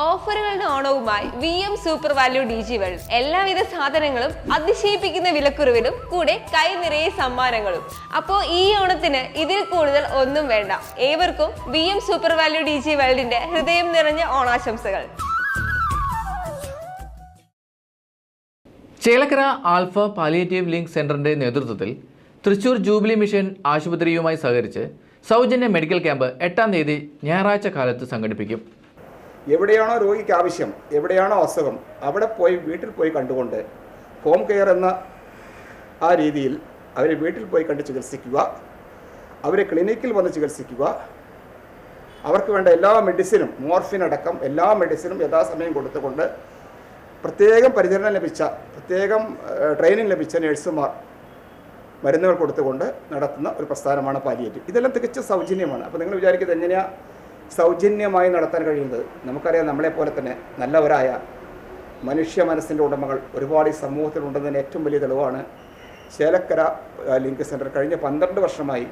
ഓഫറുകളുടെ ഓണവുമായി V M super value D G world. എല്ലാവിധ സാധനങ്ങളും അതിശയിപ്പിക്കുന്ന വിലക്കുറവിലും കൂടെ കൈ നിറയെ സമ്മാനങ്ങളും. അപ്പോ ഈ ഓണത്തിന് ഇതിൽ കൂടുതൽ ഒന്നും വേണ്ട. ഏവർക്കും V M super value D G വേൾഡിന്റെ ഹൃദയം നിറഞ്ഞ ഓണാശംസകൾ. ചേലക്കര ആൽഫ പാലിയേറ്റീവ് ലിങ്ക് സെന്ററിന്റെ നേതൃത്വത്തിൽ തൃശൂർ ജൂബിലി മിഷൻ ആശുപത്രിയുമായി സഹകരിച്ച് സൗജന്യ മെഡിക്കൽ ക്യാമ്പ് എട്ടാം തീയതി ഞായറാഴ്ച കാലത്ത് സംഘടിപ്പിക്കും. എവിടെയാണോ രോഗിക്ക് ആവശ്യം എവിടെയാണോ അസുഖം അവിടെ പോയി വീട്ടിൽ പോയി കണ്ടുകൊണ്ട് ഹോം കെയർ എന്ന ആ രീതിയിൽ അവരെ വീട്ടിൽ പോയി കണ്ട് ചികിത്സിക്കുക അവരെ ക്ലിനിക്കിൽ വന്ന് ചികിത്സിക്കുക. അവർക്ക് വേണ്ട എല്ലാ മെഡിസിനും മോർഫിൻ അടക്കം എല്ലാ മെഡിസിനും യഥാസമയം കൊടുത്തുകൊണ്ട് പ്രത്യേകം പരിചരണം ലഭിച്ച പ്രത്യേകം ട്രെയിനിങ് ലഭിച്ച നഴ്സുമാർ മരുന്നുകൾ കൊടുത്തുകൊണ്ട് നടത്തുന്ന ഒരു പ്രസ്ഥാനമാണ് പാലിയേറ്റീവ് ഇതെല്ലാം തികച്ചും സൗജന്യമാണ്. അപ്പോൾ നിങ്ങൾ വിചാരിക്കുന്നത് എങ്ങനെയാണ് സൗജന്യമായി നടത്താൻ കഴിയുന്നത്. നമുക്കറിയാം നമ്മളെപ്പോലെ തന്നെ നല്ലവരായ മനുഷ്യ മനസ്സിന്റെ ഉടമകൾ ഒരുപാട് ഈ സമൂഹത്തിലുണ്ടെന്നതിന് ഏറ്റവും വലിയ തെളിവാണ് ചേലക്കര ലിങ്ക് സെന്റർ കഴിഞ്ഞ പന്ത്രണ്ട് വർഷമായി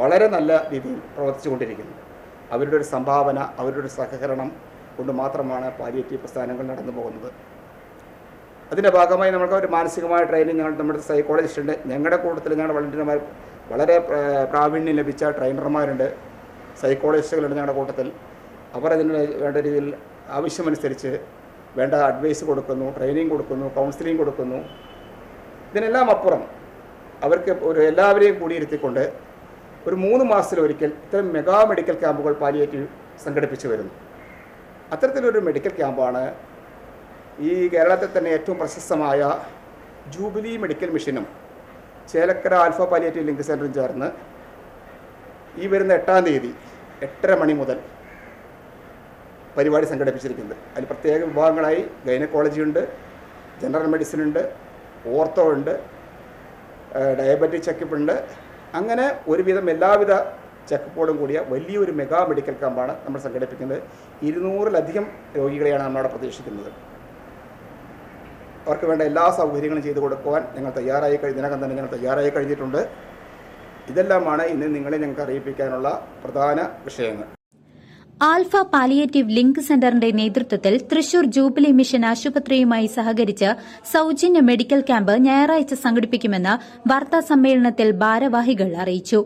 വളരെ നല്ല രീതിയിൽ പ്രവർത്തിച്ചുകൊണ്ടിരിക്കുന്നു. അവരുടെ ഒരു സംഭാവന അവരുടെ ഒരു സഹകരണം കൊണ്ട് മാത്രമാണ് പാലിയേറ്റീവ് പ്രസ്ഥാനങ്ങൾ നടന്നു പോകുന്നത്. അതിന്റെ ഭാഗമായി നമുക്ക് ഒരു മാനസികമായ ട്രെയിനിങ് ഞങ്ങൾ നമ്മുടെ സൈക്കോളജിസ്റ്റ് ഉണ്ട്. ഞങ്ങളുടെ കൂട്ടത്തിൽ ഞങ്ങളുടെ വളണ്ടിയർമാർ വളരെ പ്രാവീണ്യം ലഭിച്ച ട്രെയിനർമാരുണ്ട് സൈക്കോളജിസ്റ്റുകളുണ്ട് ഞങ്ങളുടെ കൂട്ടത്തിൽ. അവർ അതിന് വേണ്ട രീതിയിൽ ആവശ്യമനുസരിച്ച് വേണ്ട അഡ്വൈസ് കൊടുക്കുന്നു ട്രെയിനിങ് കൊടുക്കുന്നു കൗൺസിലിംഗ് കൊടുക്കുന്നു. ഇതിനെല്ലാം അപ്പുറം അവർക്ക് ഒരു എല്ലാവരെയും കൂടിയിരുത്തിക്കൊണ്ട് ഒരു മൂന്ന് മാസത്തിലൊരിക്കൽ ഇത്തരം മെഗാ മെഡിക്കൽ ക്യാമ്പുകൾ പാലിയേറ്റീവ് സംഘടിപ്പിച്ചു വരുന്നു. അത്തരത്തിലൊരു മെഡിക്കൽ ക്യാമ്പാണ് ഈ കേരളത്തിൽ തന്നെ ഏറ്റവും പ്രശസ്തമായ ജൂബിലി മെഡിക്കൽ മിഷനും ചേലക്കര ആൽഫ പാലിയേറ്റീവ് ലിങ്ക് സെന്ററും ചേർന്ന് ഈ വരുന്ന എട്ടാം തീയതി എട്ടര മണി മുതൽ പരിപാടി സംഘടിപ്പിച്ചിരിക്കുന്നത്. അതിൽ പ്രത്യേക വിഭാഗങ്ങളായി ഗൈനക്കോളജി ഉണ്ട് ജനറൽ മെഡിസിൻ ഉണ്ട് ഓർത്തോ ഉണ്ട് ഡയബറ്റിക് ചെക്കപ്പ് ഉണ്ട്. അങ്ങനെ ഒരുവിധം എല്ലാവിധ ചെക്കപ്പോടും കൂടിയ വലിയൊരു മെഗാ മെഡിക്കൽ ക്യാമ്പാണ് നമ്മൾ സംഘടിപ്പിക്കുന്നത്. ഇരുന്നൂറിലധികം രോഗികളെയാണ് നമ്മളവിടെ പ്രതീക്ഷിക്കുന്നത്. അവർക്ക് വേണ്ട എല്ലാ സൗകര്യങ്ങളും ചെയ്തു കൊടുക്കുവാൻ ഞങ്ങൾ തയ്യാറായി ഇതിനകം തന്നെ ഞങ്ങൾ തയ്യാറായി കഴിഞ്ഞിട്ടുണ്ട്. ഇതെല്ലാമാണ് ഇന്ന് നിങ്ങളെ ഞങ്ങൾക്ക് അറിയിപ്പിക്കാനുള്ള പ്രധാന വിഷയങ്ങൾ. ആൽഫ പാലിയേറ്റീവ് ലിങ്ക് സെന്ററിന്റെ നേതൃത്വത്തിൽ തൃശൂർ ജൂബിലി മിഷൻ ആശുപത്രിയുമായി സഹകരിച്ച് സൌജന്യ മെഡിക്കൽ ക്യാമ്പ് ഞായറാഴ്ച സംഘടിപ്പിക്കുമെന്ന് വാർത്താ സമ്മേളനത്തിൽ ഭാരവാഹികൾ അറിയിച്ചു.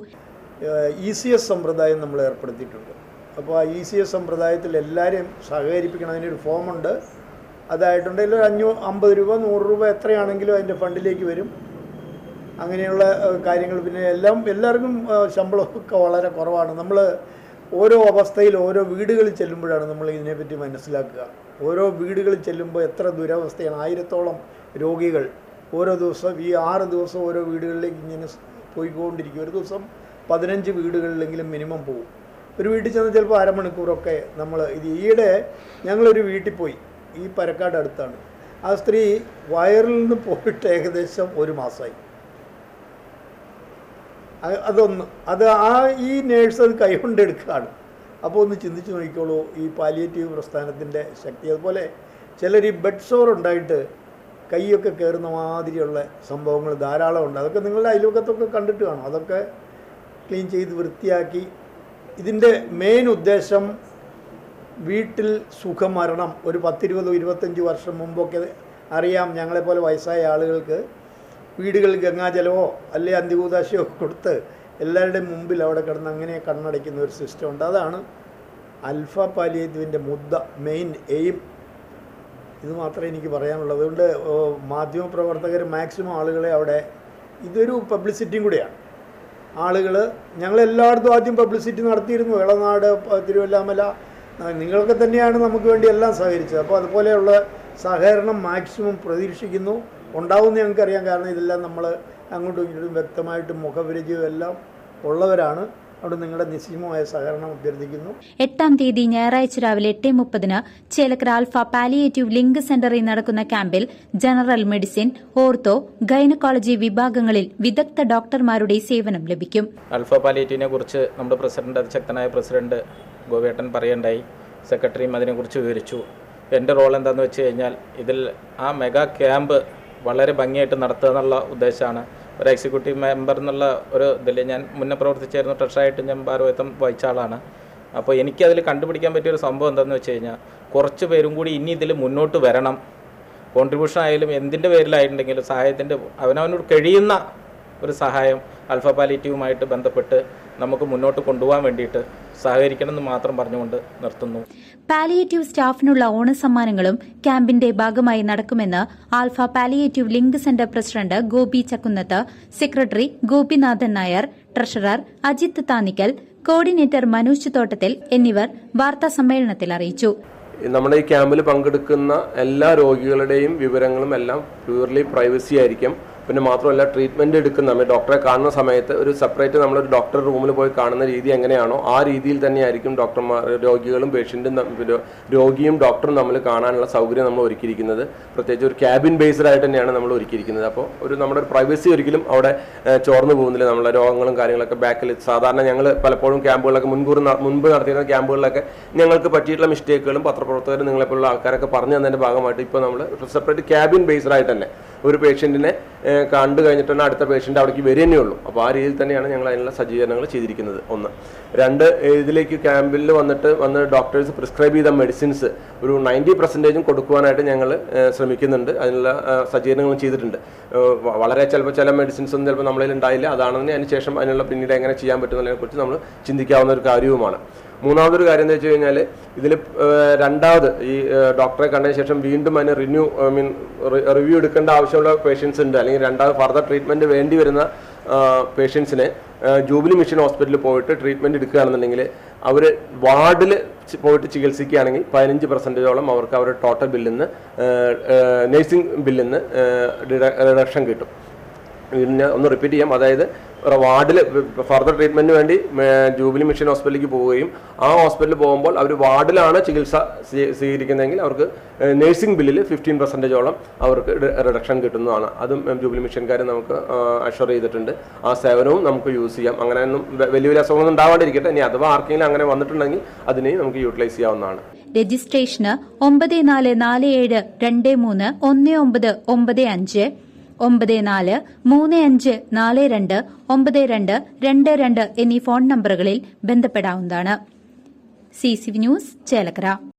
ഇ സി എസ് സമ്പ്രദായം നമ്മൾ ഏർപ്പെടുത്തിയിട്ടുണ്ട്. അപ്പോൾ ആ ഇ സി എസ് സമ്പ്രദായത്തിൽ എല്ലാവരെയും സഹകരിപ്പിക്കണം ഒരു ഫോമുണ്ട്. അതായിട്ടുണ്ടെങ്കിൽ ഒരു അഞ്ഞൂ അമ്പത് രൂപ നൂറ് രൂപ എത്രയാണെങ്കിലും അതിന്റെ ഫണ്ടിലേക്ക് വരും. അങ്ങനെയുള്ള കാര്യങ്ങൾ. പിന്നെ എല്ലാം എല്ലാവർക്കും ശമ്പളമൊക്കെ വളരെ കുറവാണ്. നമ്മൾ ഓരോ അവസ്ഥയിൽ ഓരോ വീടുകളിൽ ചെല്ലുമ്പോഴാണ് നമ്മൾ ഇതിനെപ്പറ്റി മനസ്സിലാക്കുക. ഓരോ വീടുകളിൽ ചെല്ലുമ്പോൾ എത്ര ദുരവസ്ഥയാണ്. ആയിരത്തോളം രോഗികൾ ഓരോ ദിവസം ഈ ആറ് ദിവസം ഓരോ വീടുകളിലേക്ക് ഇങ്ങനെ പോയിക്കൊണ്ടിരിക്കും. ഒരു ദിവസം പതിനഞ്ച് വീടുകളിലെങ്കിലും മിനിമം പോകും ഒരു വീട്ടിൽ ചെന്ന് ചിലപ്പോൾ അരമണിക്കൂറൊക്കെ നമ്മൾ ഇത് ഈയിടെ ഞങ്ങളൊരു വീട്ടിൽ പോയി ഈ പരക്കാട് അടുത്താണ്. ആ സ്ത്രീ വയറിൽ നിന്ന് പോയിട്ട് ഏകദേശം ഒരു മാസമായി. അതൊന്ന് അത് ആ ഈ നേഴ്സ് അത് കൈകൊണ്ടെടുക്കുകയാണ്. അപ്പോൾ ഒന്ന് ചിന്തിച്ച് നോക്കിക്കോളൂ ഈ പാലിയേറ്റീവ് പ്രസ്ഥാനത്തിന്റെ ശക്തി. അതുപോലെ ചിലർ ഈ ബെഡ് സോർ ഉണ്ടായിട്ട് കൈയൊക്കെ കയറുന്ന മാതിരിയുള്ള സംഭവങ്ങൾ ധാരാളം ഉണ്ട്. അതൊക്കെ നിങ്ങളുടെ അയൽവക്കത്തൊക്കെ കണ്ടിട്ട് കാണും. അതൊക്കെ ക്ലീൻ ചെയ്ത് വൃത്തിയാക്കി. ഇതിന്റെ മെയിൻ ഉദ്ദേശം വീട്ടിൽ സുഖം മരണം ഒരു പത്തിരുപതോ ഇരുപത്തഞ്ച് വർഷം മുമ്പൊക്കെ അറിയാം ഞങ്ങളെപ്പോലെ വയസ്സായ ആളുകൾക്ക് വീടുകളിൽ ഗംഗാജലമോ അല്ലെ അന്തികൂതാശയോ കൊടുത്ത് എല്ലാവരുടെയും മുമ്പിൽ അവിടെ കിടന്ന് അങ്ങനെ കണ്ണടയ്ക്കുന്ന ഒരു സിസ്റ്റം ഉണ്ട്. അതാണ് അൽഫ പാലിയേതുവിന്റെ മുദ്ദ മെയിൻ എയിം ഇത് മാത്രമേ എനിക്ക് പറയാനുള്ളൂ. അതുകൊണ്ട് മാധ്യമപ്രവർത്തകർ മാക്സിമം ആളുകളെ അവിടെ ഇതൊരു പബ്ലിസിറ്റിയും കൂടിയാണ്. ആളുകൾ ഞങ്ങളെല്ലായിടത്തും ആദ്യം പബ്ലിസിറ്റി നടത്തിയിരുന്നു. ഇളനാട് തിരുവല്ലാമല നിങ്ങളൊക്കെ തന്നെയാണ് നമുക്ക് വേണ്ടി എല്ലാം സഹകരിച്ചത്. അപ്പോൾ അതുപോലെയുള്ള സഹകരണം മാക്സിമം പ്രതീക്ഷിക്കുന്നു. ഉണ്ടാവുമെന്ന് ഞങ്ങൾക്കറിയാം. കാരണം ഇതെല്ലാം നമ്മൾ അങ്ങോട്ടും ഇങ്ങോട്ടും വ്യക്തമായിട്ടും മുഖപരിചയവും എല്ലാം ഉള്ളവരാണ്. അവിടെ നിങ്ങളുടെ നിശ്ചയമായ സഹകരണം അഭ്യർത്ഥിക്കുന്നു. എട്ടാം തീയതി ഞായറാഴ്ച രാവിലെ എട്ട് മുപ്പതിന് ചേലക്കര ആൽഫ പാലിയേറ്റീവ് ലിങ്ക് സെന്ററിൽ നടക്കുന്ന ക്യാമ്പിൽ ജനറൽ മെഡിസിൻ ഓർത്തോ ഗൈനക്കോളജി വിഭാഗങ്ങളിൽ വിദഗ്ധ ഡോക്ടർമാരുടെ സേവനം ലഭിക്കും. ആൽഫ പാലിയേറ്റീവിനെ കുറിച്ച് നമ്മുടെ പ്രസിഡന്റ് അതിശക്തനായ പ്രസിഡന്റ് ഗോവേട്ടൻ പറയണ്ടായി സെക്രട്ടറിയും അതിനെക്കുറിച്ച് വിവരിച്ചു. എന്റെ റോൾ എന്താണെന്ന് വെച്ച് കഴിഞ്ഞാൽ ഇതിൽ ആ മെഗാ ക്യാമ്പ് വളരെ ഭംഗിയായിട്ട് നടത്തുക എന്നുള്ള ഉദ്ദേശമാണ്. ഒരു എക്സിക്യൂട്ടീവ് മെമ്പർ എന്നുള്ള ഒരു ഇതിൽ ഞാൻ മുന്നേ പ്രവർത്തിച്ചായിരുന്നു ട്രഷറായിട്ട് ഞാൻ ഭാരവാഹിത്വം വഹിച്ച ആളാണ്. അപ്പോൾ എനിക്കതിൽ കണ്ടുപിടിക്കാൻ പറ്റിയൊരു സംഭവം എന്താണെന്ന് വെച്ച് കഴിഞ്ഞാൽ കുറച്ച് പേരും കൂടി ഇനി ഇതിൽ മുന്നോട്ട് വരണം. കോൺട്രിബ്യൂഷൻ ആയാലും എന്തിന്റെ പേരിലായിട്ടുണ്ടെങ്കിലും സഹായത്തിന്റെ അവനവനോട് കഴിയുന്ന ഒരു സഹായം അൽഫ പാലിറ്റീവുമായിട്ട് ബന്ധപ്പെട്ട് നമുക്ക് മുന്നോട്ട് കൊണ്ടുപോകാൻ വേണ്ടിയിട്ട് സഹകരിക്കണം എന്ന് മാത്രം പറഞ്ഞുകൊണ്ട് നിർത്തുന്നു. പാലിയേറ്റീവ് സ്റ്റാഫിനുള്ള ഓണ സമ്മാനങ്ങളും ക്യാമ്പിന്റെ ഭാഗമായി നടക്കുമെന്ന് alpha palliative link centre president Gopi Chakkunnath secretary Gopinathan Nair treasurer Ajith Thanikkal coordinator Manoj Thottathil എന്നിവർ വാർത്താ സമ്മേളനത്തിൽ അറിയിച്ചു. നമ്മുടെ ഈ ക്യാമ്പിൽ പങ്കെടുക്കുന്ന എല്ലാ രോഗികളുടെയും വിവരങ്ങളും എല്ലാം പ്യൂർലി പ്രൈവസി ആയിരിക്കും. പിന്നെ മാത്രമല്ല ട്രീറ്റ്മെന്റ് എടുക്കുന്ന ഡോക്ടറെ കാണുന്ന സമയത്ത് ഒരു സെപ്പറേറ്റ് നമ്മളൊരു ഡോക്ടർ റൂമിൽ പോയി കാണുന്ന രീതി എങ്ങനെയാണോ ആ രീതിയിൽ തന്നെയായിരിക്കും ഡോക്ടർമാർ രോഗികളും പേഷ്യന്റും രോഗിയും ഡോക്ടറും നമ്മൾ കാണാനുള്ള സൗകര്യം നമ്മൾ ഒരുക്കിയിരിക്കുന്നത്. പ്രത്യേകിച്ച് ഒരു ക്യാബിൻ ബേസ്ഡ് ആയിട്ട് തന്നെയാണ് നമ്മൾ ഒരുക്കിയിരിക്കുന്നത്. അപ്പോൾ ഒരു നമ്മുടെ ഒരു പ്രൈവസി ഒരിക്കലും അവിടെ ചോർന്നു പോകുന്നില്ല. നമ്മളെ രോഗങ്ങളും കാര്യങ്ങളൊക്കെ ബാക്കിൽ സാധാരണ ഞങ്ങൾ പലപ്പോഴും ക്യാമ്പുകളൊക്കെ മുൻകൂർ മുൻപ് നടത്തിയിരുന്ന ക്യാമ്പുകളിലൊക്കെ ഞങ്ങൾക്ക് പറ്റിയിട്ടുള്ള മിസ്റ്റേക്കുകളും പത്രപ്രവർത്തകരും നിങ്ങളെപ്പോലുള്ള ആൾക്കാരൊക്കെ പറഞ്ഞു തന്നതിന്റെ ഭാഗമായിട്ട് ഇപ്പോൾ നമ്മൾ സെപ്പറേറ്റ് ക്യാബിൻ ബേസ്ഡ് ആയിട്ട് തന്നെ ഒരു പേഷ്യന്റിനെ കണ്ടു കഴിഞ്ഞിട്ട് തന്നെ അടുത്ത പേഷ്യന്റ് അവിടേക്ക് വരിക തന്നെ ഉള്ളൂ അപ്പോൾ ആ രീതിയിൽ തന്നെയാണ് ഞങ്ങൾ അതിനുള്ള സജ്ജീകരണങ്ങൾ ചെയ്തിരിക്കുന്നത്. ഒന്ന്. രണ്ട് ഇതിലേക്ക് ക്യാമ്പിൽ വന്നിട്ട് വന്ന് ഡോക്ടേഴ്സ് പ്രിസ്ക്രൈബ് ചെയ്ത മെഡിസിൻസ് ഒരു നയന്റി പെർസെന്റേജും കൊടുക്കുവാനായിട്ട് ഞങ്ങൾ ശ്രമിക്കുന്നുണ്ട്. അതിനുള്ള സജ്ജീകരണങ്ങളും ചെയ്തിട്ടുണ്ട്. വളരെ ചിലപ്പോൾ ചില മെഡിസിൻസ് ഒന്നും ചിലപ്പോൾ നമ്മളിൽ ഉണ്ടായില്ല. അതാണെന്ന് അതിന് ശേഷം അതിനുള്ള പിന്നീട് എങ്ങനെ ചെയ്യാൻ പറ്റുന്നതിനെക്കുറിച്ച് നമ്മൾ ചിന്തിക്കാവുന്ന ഒരു കാര്യവുമാണ്. മൂന്നാമതൊരു കാര്യം എന്ന് വെച്ച് കഴിഞ്ഞാൽ ഇതിൽ രണ്ടാമത് ഈ ഡോക്ടറെ കണ്ടതിന് ശേഷം വീണ്ടും അതിന് റിന്യൂ ഐ മീൻ റിവ്യൂ എടുക്കേണ്ട ആവശ്യമുള്ള പേഷ്യൻസ് ഉണ്ട്. അല്ലെങ്കിൽ രണ്ടാമത് ഫർദർ ട്രീറ്റ്മെന്റ് വേണ്ടി വരുന്ന പേഷ്യൻസിനെ ജൂബിലി മിഷൻ ഹോസ്പിറ്റലിൽ പോയിട്ട് ട്രീറ്റ്മെന്റ് എടുക്കുകയാണെന്നുണ്ടെങ്കിൽ അവർ വാർഡിൽ പോയിട്ട് ചികിത്സിക്കുകയാണെങ്കിൽ പതിനഞ്ച് പെർസെന്റേജോളം അവർക്ക് അവരുടെ ടോട്ടൽ ബില്ലിൽ നിന്ന് നേഴ്സിംഗ് ബില്ലിൽ നിന്ന് റിഡക്ഷൻ കിട്ടും. പിന്നെ ഒന്ന് റിപ്പീറ്റ് ചെയ്യാം. അതായത് വാർഡിൽ ഫർദർ ട്രീറ്റ്മെന്റിന് വേണ്ടി ജൂബിലി മിഷൻ ഹോസ്പിറ്റലിലേക്ക് പോവുകയും ആ ഹോസ്പിറ്റലിൽ പോകുമ്പോൾ അവർ വാർഡിലാണ് ചികിത്സ സ്വീ- സ്വീകരിക്കുന്നതെങ്കിൽ അവർക്ക് നേഴ്സിംഗ് ബില്ലിൽ ഫിഫ്റ്റീൻ പെർസെന്റേജോളം അവർക്ക് റിഡക്ഷൻ കിട്ടുന്നതാണ്. അതും ജൂബിലി മിഷൻകാർ നമുക്ക് അഷർ ചെയ്തിട്ടുണ്ട്. ആ സേവനവും നമുക്ക് യൂസ് ചെയ്യാം. അങ്ങനെ ഒന്നും വലിയ വലിയ അസുഖങ്ങളൊന്നും ഉണ്ടാവാണ്ടിരിക്കട്ടെ. ഇനി അഥവാ ആർക്കെങ്കിലും അങ്ങനെ വന്നിട്ടുണ്ടെങ്കിൽ അതിനെയും നമുക്ക് യൂട്ടിലൈസ് ചെയ്യാവുന്നതാണ്. രജിസ്ട്രേഷന് ഒമ്പത് നാല് നാല് ഏഴ് രണ്ട് മൂന്ന് ഒന്ന് ഒമ്പത് ഒമ്പത് അഞ്ച് ഒമ്പത് നാല് മൂന്ന് അഞ്ച് നാല് രണ്ട് ഒമ്പത് രണ്ട് രണ്ട് രണ്ട് എന്നീ ഫോൺ നമ്പറുകളിൽ ബന്ധപ്പെടാവുന്നതാണ്. C C news Chelakkara.